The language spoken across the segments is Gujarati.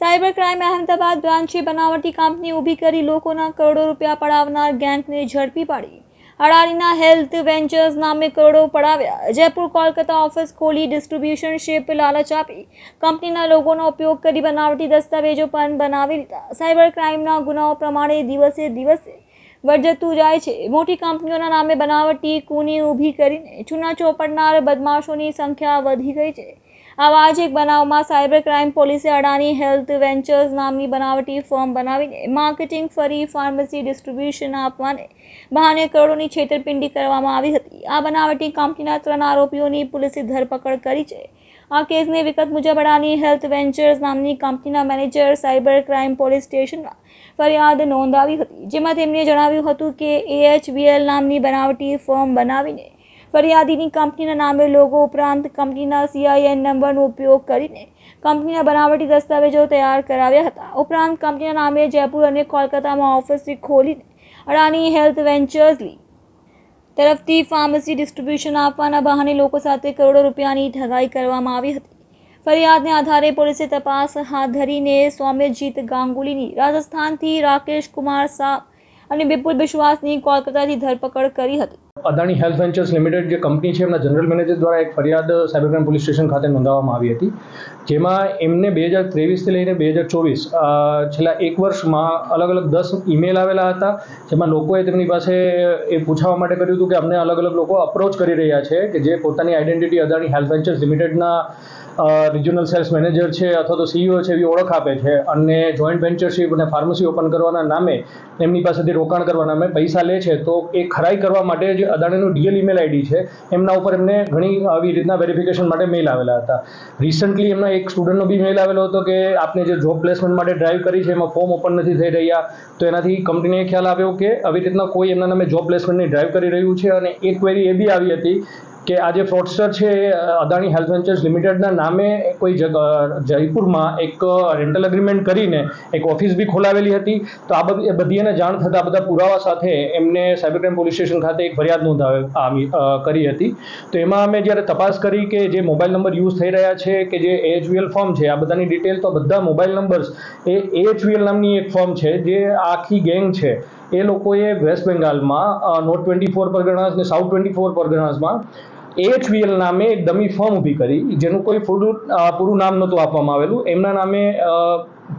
સાયબર ક્રાઇમ અહેમદાબાદ બ્રાન્ચે બનાવટી કંપની ઊભી કરી લોકોના કરોડો રૂપિયા પડાવનાર ગેંગને ઝડપી પાડી. અડાણીના હેલ્થ વેન્ચર્સ નામે કરોડો પડાવ્યા. જયપુર, કોલકાતા ઓફિસ ખોલી ડિસ્ટ્રીબ્યુશનશીપ લાલચ આપી. કંપનીના લોગોનો ઉપયોગ કરી બનાવટી દસ્તાવેજો પણ બનાવી લીધા. સાયબર ક્રાઇમના ગુનાઓ પ્રમાણે દિવસે દિવસે વધતું જાય છે. મોટી કંપનીઓના નામે બનાવટી કૂની ઊભી કરીને ચૂના ચોપડનાર બદમાશોની સંખ્યા વધી ગઈ છે. આવા જ એક બનાવમાં સાયબર ક્રાઇમ પોલીસે અડાની હેલ્થ વેન્ચર્સ નામની બનાવટી ફોર્મ બનાવીને માર્કેટિંગ ફરી ફાર્મસી ડિસ્ટ્રીબ્યુશન આપવાને બહાને કરોડોની છેતરપિંડી કરવામાં આવી હતી. આ બનાવટી કંપનીના ત્રણ આરોપીઓની પોલીસે ધરપકડ કરી છે. આ કેસની વિગત મુજબ અડાની હેલ્થ વેન્ચર્સ નામની કંપનીના મેનેજર સાયબર ક્રાઇમ પોલીસ સ્ટેશનમાં ફરિયાદ નોંધાવી હતી. જેમાં તેમણે જણાવ્યું હતું કે એએચવીએલ નામની બનાવટી ફોર્મ બનાવીને ફરિયાદીની કંપનીના નામે લોગો ઉપરાંત કંપનીના સીઆઈએન નંબરનો ઉપયોગ કરીને કંપનીના બનાવટી દસ્તાવેજો તૈયાર કરાવ્યા હતા. ઉપરાંત કંપનીના નામે જયપુર અને કોલકાતામાં ઓફિસ ખોલીને અડાની હેલ્થ વેન્ચર્સની તરફથી ફાર્મસી ડિસ્ટ્રીબ્યુશન આપવાના બહાને લોકો સાથે કરોડો રૂપિયાની ઠગાઈ કરવામાં આવી હતી. ફરિયાદને આધારે પોલીસે તપાસ હાથ ધરીને સૌમ્યજીત ગાંગુલીની રાજસ્થાનથી રાકેશ કુમાર શાહ અને વિપુલ બિશ્વાસની કોલકાતાથી ધરપકડ કરી હતી. અદાણી હેલ્થ વેન્ચર્સ લિમિટેડ જે કંપની છે, એમના જનરલ મેનેજર દ્વારા એક ફરિયાદ સાયબર ક્રાઇમ પોલીસ સ્ટેશન ખાતે નોંધાવવામાં આવી હતી, જેમાં એમને બે હજાર ત્રેવીસથી લઈને બે હજાર ચોવીસ છેલ્લા એક વર્ષમાં અલગ અલગ દસ ઈમેલ આવેલા હતા, જેમાં લોકોએ તેમની પાસે એ પૂછવા માટે કર્યું હતું કે અમને અલગ અલગ લોકો અપ્રોચ કરી રહ્યા છે કે જે પોતાની આઈડેન્ટિટી અદાણી હેલ્થ વેન્ચર્સ લિમિટેડના રિજનલ સેલ્સ મેનેજર છે અથવા તો સીઈઓ છે એવી ઓળખ આપે છે અને જોઈન્ટ વેન્ચરશીપ અને ફાર્મસી ઓપન કરવાના નામે એમની પાસેથી રોકાણ કરવાના નામે પૈસા લે છે. તો એ ખરાઈ કરવા માટે જે અદાણીનું ડીએલ ઈમેલ આઈડી છે. એમના ઉપર એમને ઘણી આવી રીતના વેરિફિકેશન માટે મેઇલ આવેલા હતા. રિસન્ટલી એમના એક સ્ટુડન્ટનો બી મેઇલ આવેલો હતો કે આપને જે જોબ પ્લેસમેન્ટ માટે ડ્રાઈવ કરી છે, એમાં ફોર્મ ઓપન નથી થઈ રહ્યા, તો એનાથી કંપનીને ખ્યાલ આવ્યો કે આવી રીતના કોઈ એમના નામે જોબ પ્લેસમેન્ટની ડ્રાઈવ કરી રહ્યું છે અને એક ક્વેરી એ બી આવી હતી કે આ જે ફ્રોડસ્ટર છે એ અદાણી હેલ્થ વેન્ચર્સ લિમિટેડના નામે કોઈ જયપુરમાં એક રેન્ટલ એગ્રીમેન્ટ કરીને એક ઓફિસ બી ખોલાવેલી હતી. તો આ બધી બધી એને જાણ થતાં બધા પુરાવા સાથે એમને સાયબર ક્રાઇમ પોલીસ સ્ટેશન ખાતે એક ફરિયાદ નોંધાવી કરી હતી. તો એમાં અમે જ્યારે તપાસ કરી કે જે મોબાઈલ નંબર યુઝ થઈ રહ્યા છે કે જે એચવીએલ ફોર્મ છે, આ બધાની ડિટેલ તો બધા મોબાઈલ નંબર્સ, એ એચવીએલ નામની એક ફોર્મ છે, જે આખી ગેંગ છે, એ લોકોએ વેસ્ટ બેંગાલમાં નોર્થ ટ્વેન્ટી ફોર પરગણાસ ને સાઉથ ટ્વેન્ટી ફોર પરગણાસમાં એચવીએલ નામે ડમી ફોર્મ ઊભી કરી, જેનું કોઈ પૂરું પૂરું નામ નહોતું આપવામાં આવેલું. એમના નામે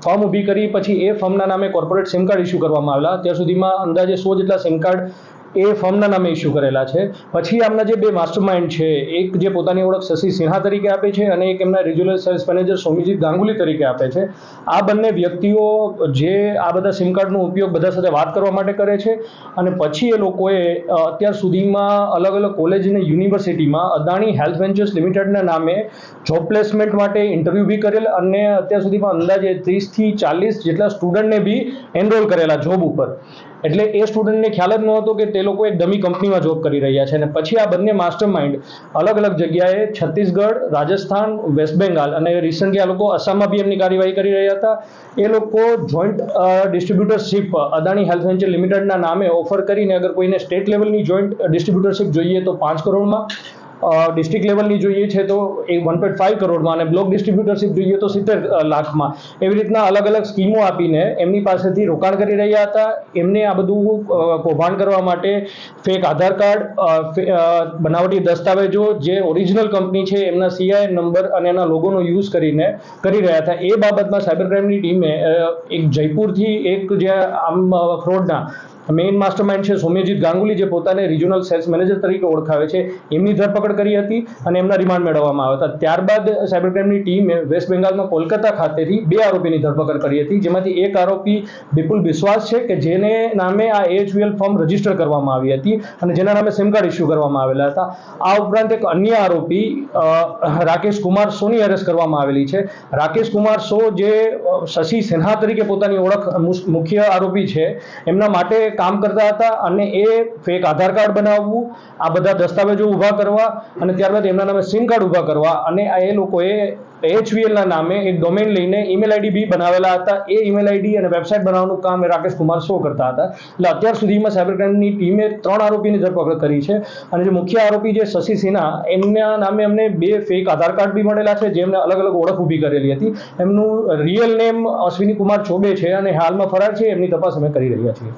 ફોર્મ ઊભી કરી, પછી એ ફોર્મના નામે કોર્પોરેટ સિમ કાર્ડ ઇસ્યુ કરવામાં આવેલા. ત્યાં સુધીમાં અંદાજે સો જેટલા સિમ કાર્ડ એ ફોર્મના નામે ઇસ્યુ કરેલા છે. પછી આમના જે બે માસ્ટર માઇન્ડ છે, એક જે પોતાની ઓળખ શશી સિન્હા તરીકે આપે છે અને એક એમના regional sales manager Somjit Ganguly તરીકે આપે છે. આ બંને વ્યક્તિઓ જે આ બધા સિમ કાર્ડનો ઉપયોગ બધા સાથે વાત કરવા માટે કરે છે અને પછી એ લોકોએ અત્યાર સુધીમાં અલગ અલગ કોલેજ અને યુનિવર્સિટીમાં અદાણી હેલ્થ વેન્ચર્સ લિમિટેડના નામે જોબ પ્લેસમેન્ટ માટે ઇન્ટરવ્યૂ બી કરેલ અને અત્યાર સુધીમાં અંદાજે ત્રીસથી ચાલીસ જેટલા સ્ટુડન્ટને બી એનરોલ કરેલા જોબ ઉપર. એટલે એ સ્ટુડન્ટને ખ્યાલ જ નહોતો કે તે લોકો એક ડમી કંપનીમાં જોબ કરી રહ્યા છે અને પછી આ બંને માસ્ટર માઇન્ડ અલગ અલગ જગ્યાએ છત્તીસગઢ, રાજસ્થાન વેસ્ટ બેંગાલ અને રિસન્ટલી આ લોકો આસામમાં બી એમની કાર્યવાહી કરી રહ્યા હતા. એ લોકો joint distributorship Adani health venture લિમિટેડના નામે ઓફર કરીને અગર કોઈને સ્ટેટ લેવલની જોઈન્ટ ડિસ્ટ્રીબ્યુટરશીપ જોઈએ તો પાંચ કરોડમાં. ડિસ્ટ્રિક્ટ લેવલની જોઈએ છે તો એ વન પોઈન્ટ ફાઇવ કરોડમાં અને બ્લોક ડિસ્ટ્રીબ્યુટરશીપ જોઈએ તો સિત્તેર લાખમાં. એવી રીતના અલગ અલગ સ્કીમો આપીને એમની પાસેથી રોકાણ કરી રહ્યા હતા. એમને આ બધું કૌભાંડ કરવા માટે ફેક આધાર કાર્ડ બનાવટી દસ્તાવેજો જે ઓરિજિનલ કંપની છે એમના સીઆઈ નંબર અને એના લોગોનો યુઝ કરીને કરી રહ્યા હતા. એ બાબતમાં સાયબર ક્રાઇમની ટીમે એક જયપુરથી એક જે આમ ફ્રોડના મેઇન માસ્ટર માઇન્ડ છે સૌમ્યજીત ગાંગુલી, જે પોતાને રિજનલ સેલ્સ મેનેજર તરીકે ઓળખાવે છે. એમની ધરપકડ કરી હતી અને એમના રિમાન્ડ મેળવવામાં આવ્યા હતા. ત્યારબાદ સાયબર ક્રાઇમની ટીમે વેસ્ટ બેંગાલમાં કોલકાતા ખાતેથી બે આરોપીની ધરપકડ કરી હતી. જેમાંથી એક આરોપી વિપુલ બિશ્વાસ છે કે જેને નામે આ એચવીએલ ફોર્મ રજિસ્ટર કરવામાં આવી હતી અને જેના નામે સિમ કાર્ડ ઇસ્યુ કરવામાં આવેલા હતા. આ ઉપરાંત એક અન્ય આરોપી રાકેશ કુમાર સોની અરેસ્ટ કરવામાં આવેલી છે. રાકેશ કુમાર સો જે શશી સિન્હા તરીકે પોતાની ઓળખ મુખ્ય આરોપી છે, એમના માટે કામ કરતા હતા અને એ ફેક આધાર કાર્ડ બનાવવું, આ બધા દસ્તાવેજો ઊભા કરવા અને ત્યારબાદ એમના નામે સિમ કાર્ડ ઊભા કરવા અને એ લોકોએ એચવીએલના નામે એક ડોમેન લઈને ઈમેલ આઈડી બી બનાવેલા હતા. એ ઈમેલ આઈડી અને વેબસાઇટ બનાવવાનું કામ એ રાકેશ કુમાર શો કરતા હતા. એટલે અત્યાર સુધીમાં સાયબર ક્રાઇમની ટીમે ત્રણ આરોપીની ધરપકડ કરી છે અને જે મુખ્ય આરોપી જે શશી સિન્હા, એમના નામે અમને બે ફેક આધાર કાર્ડ બી મળેલા છે જેમને અલગ અલગ ઓળખ ઊભી કરેલી હતી. એમનું રિયલ નેમ અશ્વિની કુમાર ચોબે છે અને હાલમાં ફરાર છે. એમની તપાસ અમે કરી રહ્યા છીએ.